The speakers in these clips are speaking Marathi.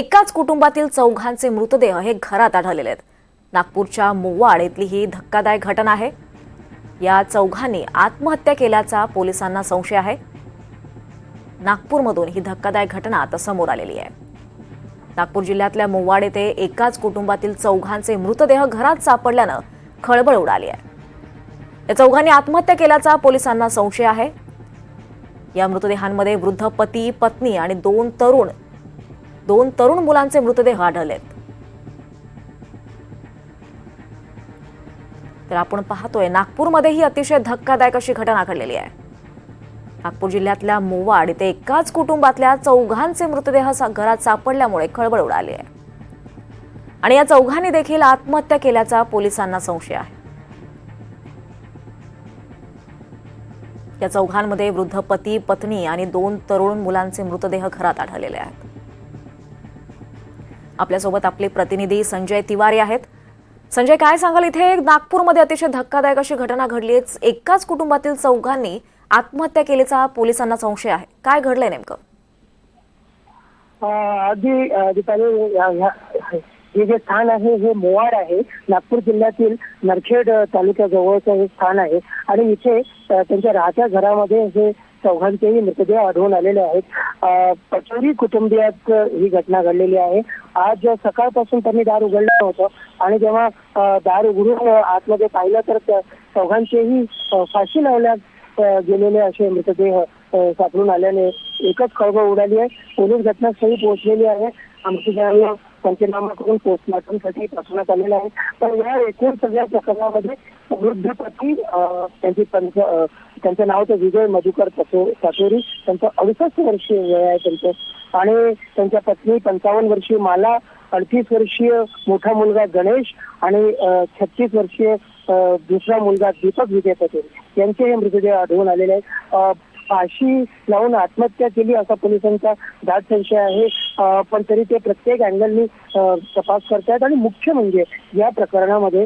एकाच कुटुंबातील चौघांचे मृतदेह हे घरात आढळलेले आहेत. नागपूरच्या मोवाड इथली ही धक्कादायक घटना आहे. या चौघांनी आत्महत्या केल्याचा पोलिसांना संशय आहे. नागपूरमधून ही धक्कादायक घटना आता समोर आलेली आहे. नागपूर जिल्ह्यातल्या मोवाड येथे एकाच कुटुंबातील चौघांचे मृतदेह घरात सापडल्यानं खळबळ उडाली आहे. या चौघांनी आत्महत्या केल्याचा पोलिसांना संशय आहे. या मृतदेहांमध्ये वृद्ध पती पत्नी आणि दोन तरुण दोन तरुण मुलांचे मृतदेह आढळलेत. तर आपण पाहतोय नागपूरमध्येही अतिशय धक्कादायक अशी घटना घडलेली आहे. नागपूर जिल्ह्यातल्या मोवाड इथे एकाच कुटुंबातल्या चौघांचे मृतदेह सा- घरात सापडल्यामुळे खळबळ उडाली आहे. आणि या चौघांनी देखील आत्महत्या केल्याचा पोलिसांना संशय आहे. या चौघांमध्ये वृद्ध पती पत्नी आणि दोन तरुण मुलांचे मृतदेह घरात आढळलेले आहेत. आपल्यासोबत आपले प्रतिनिधी संजय तिवारी आहेत. संजय काय सांगाल? इथे नागपूरमध्ये अतिशय धक्कादायक अशी घटना घडली आहे. एकाच कुटुंबातील चौघांनी आत्महत्या केल्याचा पोलिसांना संशय आहे. काय घडलंय नेमकं? अगदी दीपाली हे जे स्थान आहे हे मोवाड आहे. नागपूर जिल्ह्यातील नरखेड तालुक्याजवळचं हे स्थान आहे. आणि इथे त्यांच्या राहत्या घरामध्ये हे चौघांचेही मृतदेह आढळून आलेले आहेत. पचोरी कुटुंबियात ही घटना घडलेली आहे. आज सकाळपासून त्यांनी दार उघडलं होतं आणि जेव्हा दार उघडून आतमध्ये पाहिलं तर चौघांचेही फाशी लावण्यात गेलेले असे मृतदेह सापडून आल्याने एकच खळबळ उडाली आहे. पोलीस घटनास्थळी पोहोचलेली आहे. मृतदेहांना पंचनामा करून पोस्टमॉर्टमसाठी पाठवण्यात आलेलं आहे. पण या एकूण सगळ्या प्रकरणामध्ये वृद्धपती अं, त्यांची पंच त्यांचं नाव तर विजय मधुकर सातोरी पाचोरी त्यांचं अडुसष्ट वर्षीय वय आहे त्यांचं. आणि त्यांच्या पत्नी पंचावन्न वर्षीय माला अडतीस वर्षीय मोठा मुलगा गणेश आणि छत्तीस वर्षीय दुसरा मुलगा दीपक विजय पटेल. यांचे हे मृतदेह आढळून आलेले आहेत. फाशी लावून आत्महत्या केली असा पोलिसांचा दाट संशय आहे. पण तरी ते प्रत्येक अँगलनी तपास करतायत आणि मुख्य म्हणजे या प्रकरणामध्ये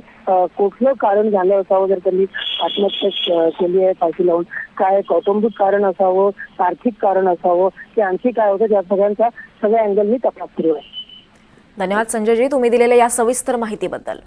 कुठलं कारण झालं असावं जर त्यांनी आत्महत्या केली आहे फाशी लावून? काय कौटुंबिक कारण असावं आर्थिक कारण असावं की आणखी काय होतं? या सगळ्यांचा सगळ्या अँगलनी तपास सुरू आहे. धन्यवाद संजयजी. तुम्ही दिलेल्या या सविस्तर माहितीबद्दल.